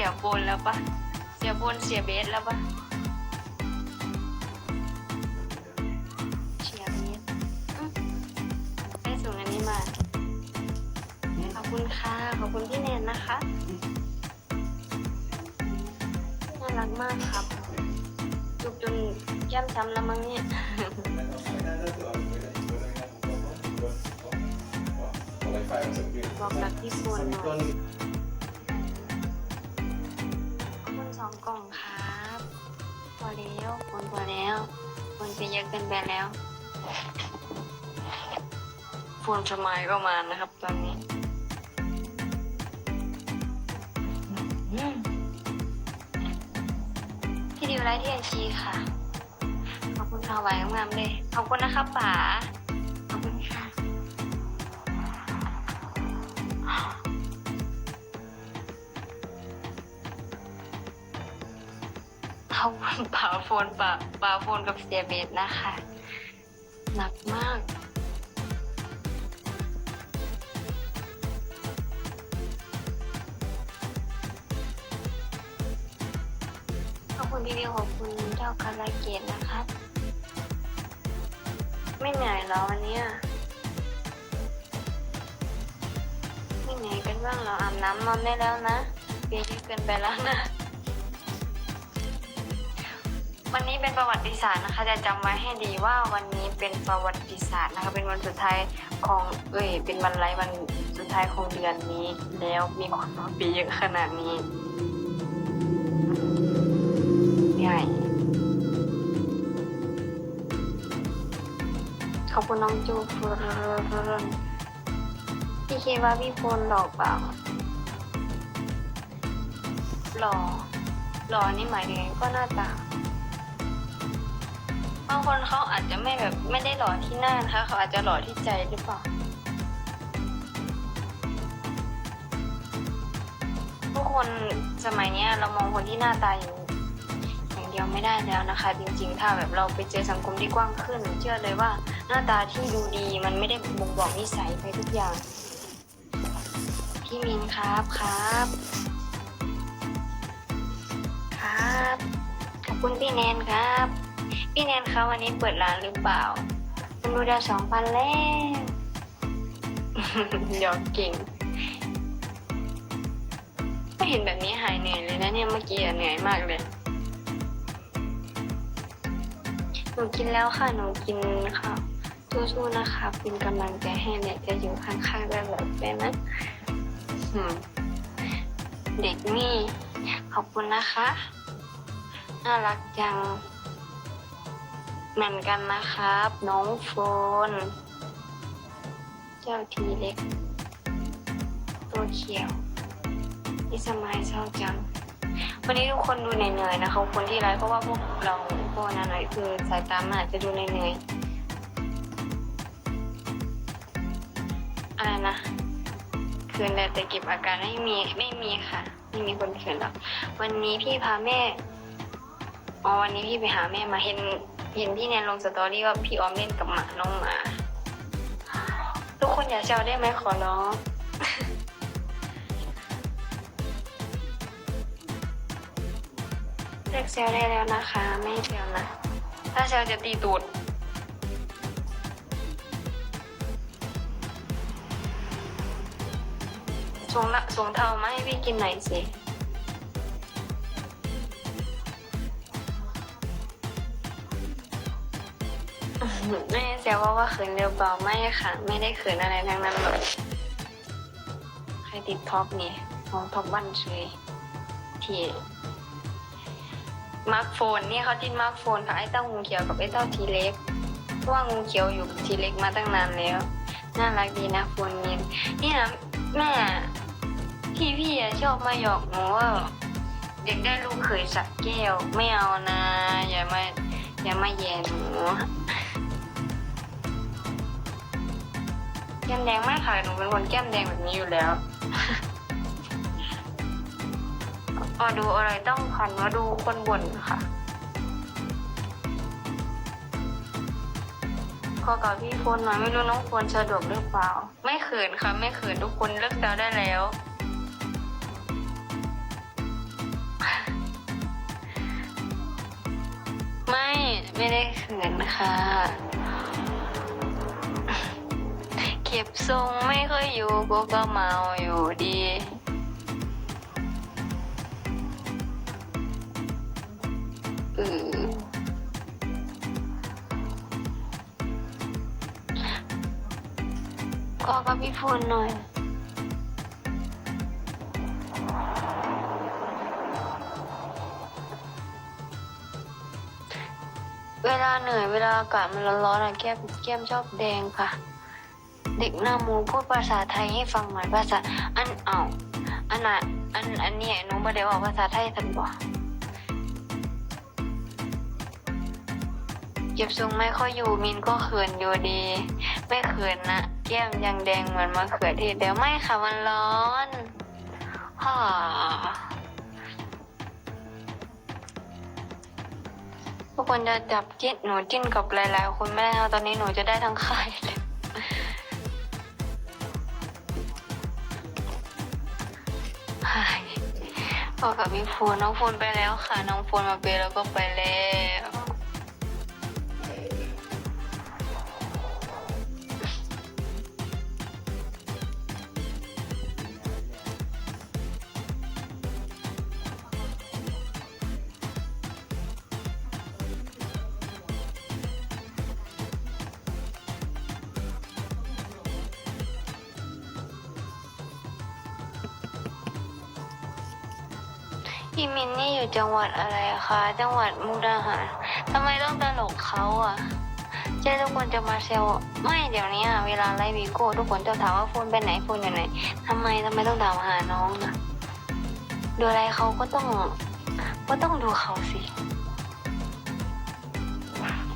สียบนแล้วปะเสียบนเสียเบสแล้วปะเสียเบสได้ส่งอันนี้มา ขอบคุณค่ะ ขอบคุณพี่แนนนะคะ น่ารักมากครับ จุกจนแก้มช้ำแล้วมั้งเนี่ยบอกรักพี่โฟนหน่อย อบคุณสองกล่องครับพอแล้วคนพอแล้วคนไปเยอะเกินไปแล้วโฟนสมัยก็มานะครับตอนนี้อืมพี่ดิวไลท์ที่ไอชีค่ะ ขอบคุณค่ะไหวงามๆเลย ขอบคุณนะครับป๋าาป่าโฟนป่าป่าโฟนกับเสียเบสนะคะ หนักมาก ขอบคุณพี่วิวขอบคุณเจ้าคาราเกตนะครับ ไม่เหนื่อยเหรอวันนี้ไม่เหนื่อยกันบ้างเรออาบน้ำนอนได้แล้วนะเบียร์เยอะเกินไปแล้วนะ วันนี้เป็นประวัติศาสตร์นะคะ จะจำไว้ให้ดีว่าวันนี้เป็นประวัติศาสตร์นะคะ เป็นวันสุดท้ายของเอ้ยเป็นวันไรวันสุดท้ายของเดือนนี้ แล้วมีคนมาปีเยอะขนาดนี้ใหญ่ขอบคุณน้องจูฟรนพี่คิดว่าพี่โฟนหล่อเปล่าหล่อหล่อนี่หมายถึงไงก็หน้าตาางคนเขาอาจจะไม่แบบไม่ได้หล่อที่หน้านะคะ เขาอาจจะหล่อที่ใจหรือเปล่าทุกคนสมัยนี้เรามองคนที่หน้าตาอย่างอย่างเดียวไม่ได้แล้วนะคะ จริงๆ ถ้าแบบเราไปเจอสังคมที่กว้างขึ้น เชื่อเลยว่าหน้าตาที่ดูดีมันไม่ได้บ่งบอกนิสัยไปทุกอย่าง พี่มินครับครับ ครับ ขอบคุณพี่แนนครับ พี่แนนคะวันนี้เปิดร้านหรือเปล่าคนดูดาวสองพันแล้วหยอกเก่งไม่เห็นแบบนี้หายเหนื่อยเลยนะเนี่ยเมื่อกี้อะเหนื่อยมากเลย หนูกินแล้วค่ะหนูกินค่ะสู้ๆนะคะเป็นกำลังใจให้เนี่ยจะอยู่ข้างๆตลอดไปนะอืมเด็กนี่ขอบคุณนะคะ น่ารักจัง เหมือนกันนะครับ น้องโฟน เจ้าทีเล็ก ตัวเขียวที่สมัยเศร้าจัง วันนี้ทุกคนดูเหนื่อยๆนะคะคนที่ไลฟ์เพราะว่าพวกเราพวกนั้นหน่อยคือสายตามันอาจจะดูเหนื่อยๆอะไรนะคืนแต่เก็บอาการไม่มีไม่มีค่ะ ไม่มีคนคืนหรอกวันนี้พี่พาแม่อ๋อวันนี้พี่ไปหาแม่มาเห็น เห็นพี่แนนลงสตอรี่ว่าพี่ออมเล่นกับหมาน้องหมา ทุกคนอย่าเซลได้ไหมขอร้องเรียกเซลได้แล้วนะคะ ไม่ให้เซลนะ ถ้าเซลจะตีตูดส่งละส่งเทามาให้พี่กินหน่อยสิ แม่แซวว่าว่าเขินเร็วเปล่าไม่ค่ะ ไม่ได้เขินอะไรทั้งนั้นเลยใครติดท็อปนี่ของท็อปวันเฉยที่มาร์คโฟนนี่เขาติดมาร์คโฟนค่ะไอ้เต้างูเขียวกับไอ้เต้าทีเล็กเพราะว่างูเขียวอยู่กับทีเล็กมาตั้งนานแล้วน่ารักดีนะโฟนนี้นี่นะแม่พี่พี่อะชอบมาหยอกหนูว่าเด็กได้ลูกเขยสักแก้วไม่เอานะ อย่ามาอย่ามาแย่หนู แก้มแดงไม่กค่ะหนูเป็นคนแก้มแดงแบบนี้อยู่แล้วพอดูอะไรต้องหันมาดูคนบ่นค่ะพอกับพี่โหน่อยไม่รู้น้องควรสะดวกหรือเปล่า ไม่เขินค่ะ ไม่เขินทุกคนเลิกแซวได้แล้วไม่ไม่ได้เขินค่ะ ก็บทรงไม่ค่อยอยู่กูก็เมาอยู่ดีเออก็กับพี่พูนหน่อยเวลาเหนื่อยเวลาอากาศมันร้อนๆอะแก้มแก้มชอบแดงค่ะ เด็กหน้ามูพูดภาษาไทยให้ฟังเหน่อยภาษาอันเอาอันน่ะอันอันเนี้ยหนูไม่ได้บอกภาษาไทยทันบอกเก็บทรงไม่ค่อยอยู่มินก็เขินอยู่ดี ไม่เขินนะแก้มยังแดงเหมือนมะเขือเทศเดี๋ยวไม่ค่ะมันร้อนฮ่าทุกคนจะจับจิ้นหนูจิ้นกับหลายๆคนไม่ตอนนี้หนูจะได้ทั้งค่ายเลยายบอกกับพี่ฟูนน้องฟูนไปแล้วค่ะ น้องฟูนมาเปแล้วก็ไปแล้ว พี่มินนี่อยู่จังหวัดอะไรคะ จังหวัดมุกดาหารทำไมต้องตลกเขาอะ เจ๊ทุกคนจะมาเซลไม่เดี๋ยวนี้อะเวลาไลฟ์วีโก้ทุกคนจะถามว่าฟูนไปไหนฟูนอยู่ไหนทำไมทำไมต้องถามหาน้องนะดูอะไรเขาก็ต้อง ก็ต้องดูเขาสิ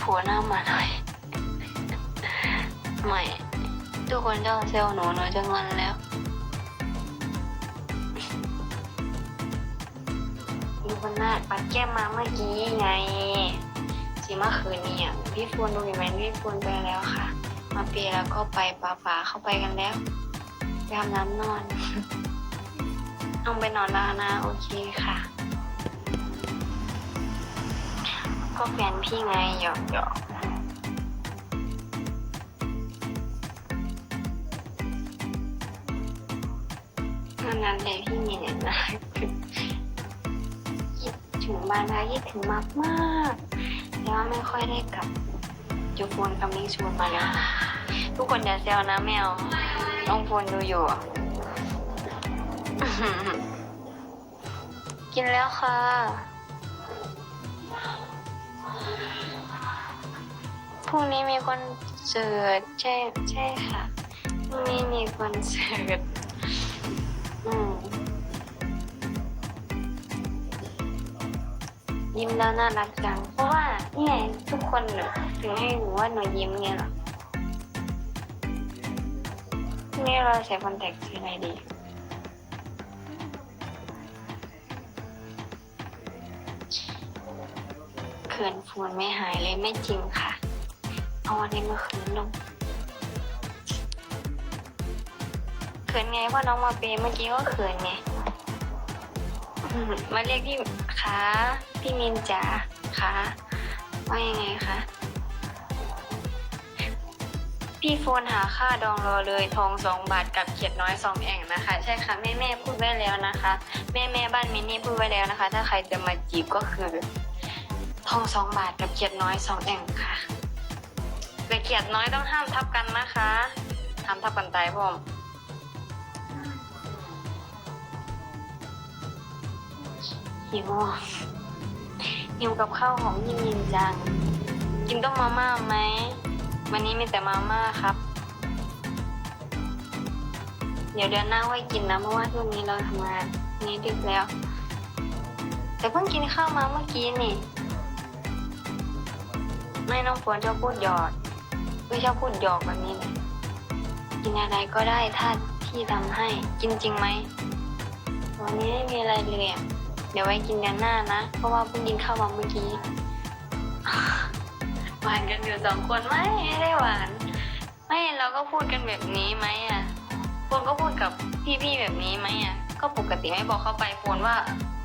ผัวหน้ามาหน่อยไม่ทุกคนจะเซลหนูหนูจะงอนแล้ว ดูคนหน้าปัดแก้มมาเมื่อกี้ไงสีเมื่อคืนนี้อะพี่ฟูนดูอยู่ไหมพี่ฟูนไปแล้วค่ะ มาเปียแล้วก็ไปป่าป่าเข้าไปกันแล้วยามน้ำนอนต้องไปนอนแล้วนะโอเคค่ะ ก็แฟนพี่ไงหยอกหยอกวันนั้นเลยพี่มีเนี่ยนะ ถึงบ้านนะคิดถึงมากมากแต่ว่าไม่ค่อยได้กลับจูโฟนกำลังชวนมาแล้วทุกคนอย่าแซวนะแมวน้องโฟนดูอยู่ กินแล้วค่ะพรุ่งนี้มีคอนเสิร์ตใช่ใช่ค่ะพรุ่งนี้มีคอนเสิร์ต ยิ้มแล้วน่ารักจัง เพราะว่าเนี่ยทุกคนเนี่ยถึงให้หนูว่าหนูยิ้มไงหรอนี่เราใช้คอนแทคสีอะไรดีเขินฟูนไม่หายเลยไม่จริงค่ะ เอาอันนี้มาคืนลงเขินไงเพราะน้องมาเปย์เมื่อกี้ก็เขินไงมาเรียกพี่คะ พี่มินจ๋าคะว่ายังไงคะ พี่โฟนหาค่าดองรอเลยทองสองบาทกับเขียดน้อยสองแอ่งนะคะ ใช่ค่ะแม่แม่พูดไว้แล้วนะคะ แม่แม่บ้านมินนี่พูดไว้แล้วนะคะ ถ้าใครจะมาจีบก็คือทองสองบาทกับเขียดน้อยสองแอ่งค่ะแต่เขียดน้อยต้องห้ามทับกันนะคะห้ามทับกันตายพ่อมหิวอ่ หิวกับข้าวของยินยินจัง กินต้มมาม่าไหม วันนี้มีแต่มาม่าครับ เดี๋ยวเดือนหน้าไว้กินนะเพราะว่าช่วงนี้เราทำงานนี้ดึกแล้ว แต่เพิ่งกินข้าวมาเมื่อกี้นี่ ไม่น้องฝนชอบพูดหยอดไม่ชอบพูดหยอกแบบนี้เลยกินอะไรก็ได้ถ้าที่ทำให้ กินจริงไหมวันนี้ไม่มีอะไรเลยอะ เดี๋ยวไว้กินกันหน้านะ เพราะว่าเพิ่งกินข้าวมาเมื่อกี้ หวานกันอยู่สองคนไหมไม่ได้หวาน ไม่เราก็พูดกันแบบนี้ไหมอะโฟนก็พูดกับพี่ๆแบบนี้ไหมอะ ก็ปกติไม่บอกเข้าไปโฟนว่า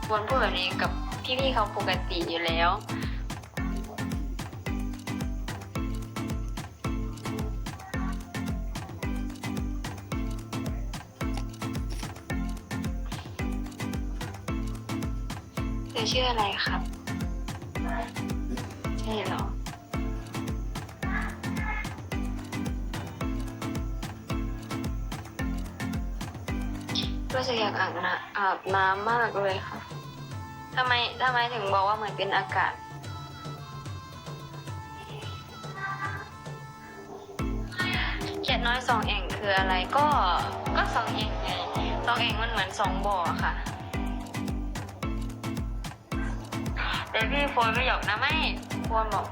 โฟนพูดแบบนี้กับพี่ๆเขาปกติอยู่แล้ว อชื่ออะไรครับใช่เหรอรู้สึกอยากอาบน้ำอาบน้ำมากเลยค่ะทำไมทำไมถึงบอกว่าเหมือนเป็นอากาศ เขียดน้อยสองแอ่งคืออะไรก็ก็สองแอ่งไงสองแอ่งมันเหมือนสองบ่อค่ะ แต่พี่โฟนไม่หยอกนะไม่โฟนบอก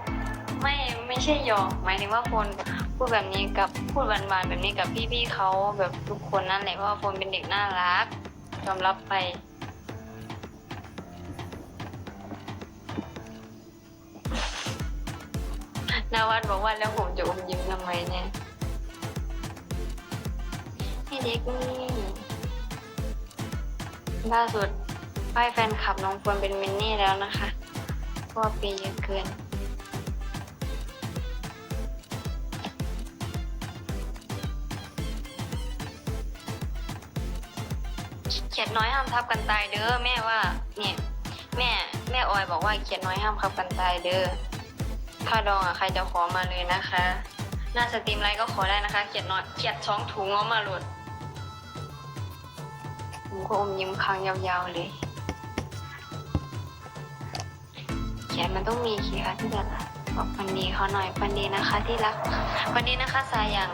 ไม่ไม่ใช่หยอกหมายถึงว่าโฟนพูดแบบนี้กับพูดหวานๆแบบนี้กับพี่ๆเขาแบบทุกคนนั่นแหละเพราะว่าโฟนเป็นเด็กน่ารักยอมรับไปนาวัดบอกว่าแล้วผมจะอมยิ้มทำไมเนี่ยให้เด็กนี่ล่าสุดป้ายแฟนคลับน้องควรเป็นมินนี่แล้วนะคะ พราะว่าปีเยอะเกินเขียดน้อยห้ามทับกันตายเด้อแม่ว่า เนี่ย แม่แม่ออยบอกว่าเขียดน้อยห้ามทับกันตายเด้อค่าดองอะใครจะขอมาเลยนะคะ หน้าสตรีมไลน์ก็ขอได้นะคะ เขียดน้อยเขียดช้องถุงง้อมาหลุดผมก็อมยิ้มค้างยาวๆเลย ขียนมันต้องมีคีย์ค่ะที่จะรักบอกปันดีเขาหน่อยปันดีนะคะที่รักปันดีนะคะสายอย่าง